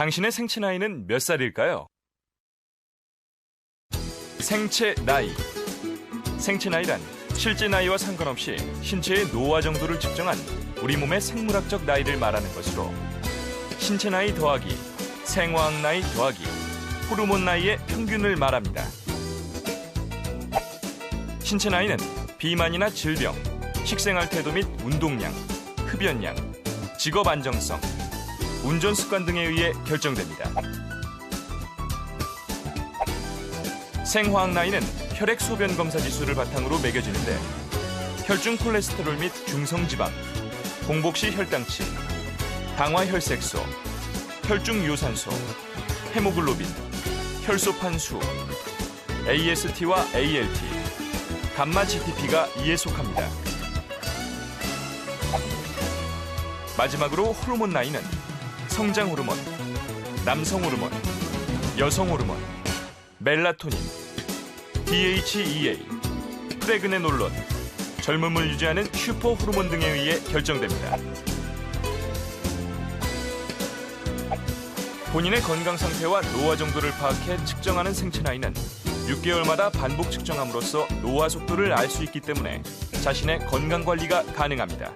당신의 생체 나이는 몇 살일까요? 생체 나이. 생체 나이란 실제 나이와 상관없이 신체의 노화 정도를 측정한 우리 몸의 생물학적 나이를 말하는 것으로 신체 나이 더하기 생화학 나이 더하기 호르몬 나이의 평균을 말합니다. 신체 나이는 비만이나 질병, 식생활 태도 및 운동량, 흡연량, 직업 안정성, 운전 습관 등에 의해 결정됩니다. 생화학 나이는 혈액 소변 검사 지수를 바탕으로 매겨지는데 혈중 콜레스테롤 및 중성 지방, 공복시 혈당치, 당화 혈색소, 혈중 요산소, 헤모글로빈, 혈소판 수, AST와 ALT, 감마 GTP가 이에 속합니다. 마지막으로 호르몬 나이는 성장 호르몬, 남성 호르몬, 여성 호르몬, 멜라토닌, DHEA, 프레그네놀론, 젊음을 유지하는 슈퍼 호르몬 등에 의해 결정됩니다. 본인의 건강 상태와 노화 정도를 파악해 측정하는 생체 나이는 6개월마다 반복 측정함으로써 노화 속도를 알 수 있기 때문에 자신의 건강 관리가 가능합니다.